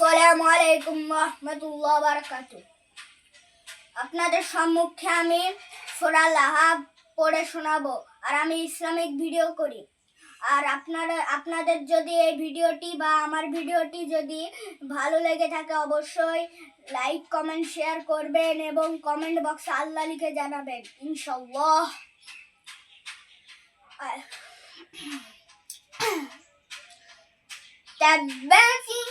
আসসালামু আলাইকুম রহমতুল্লাহ বারাকাতু আপনাদের সম্মুখে আমি সোরা লাহাব পড়ে শোনাবো আর আমি ইসলামিক ভিডিও করি আর আপনারা আপনাদের যদি এই ভিডিওটি বা আমার ভিডিওটি যদি ভালো লেগে থাকে অবশ্যই লাইক কমেন্ট শেয়ার করবেন এবং কমেন্ট বক্সে আল্লাহ লিখে জানাবেন ইনশাল্লাহ আহ, تبت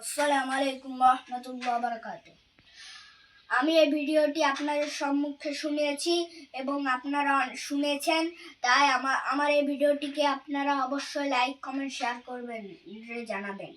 আসসালামু আলাইকুম রহমতুল্লাহ বারকাত আমি এই ভিডিওটি আপনাদের সম্মুখে শুনেছি এবং আপনারা শুনেছেন, তাই আমার আমার এই ভিডিওটিকে আপনারা অবশ্যই লাইক কমেন্ট শেয়ার করবেন, জানাবেন।